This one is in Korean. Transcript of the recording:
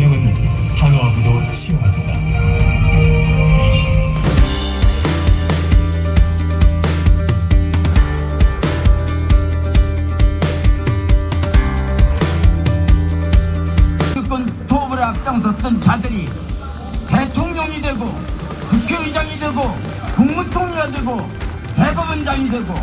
생명은 단호하고도 치열합니다. 도움을 앞장섰던 자들이 대통령이 되고 국회의장이 되고 국무총리가 되고 대법원장이 되고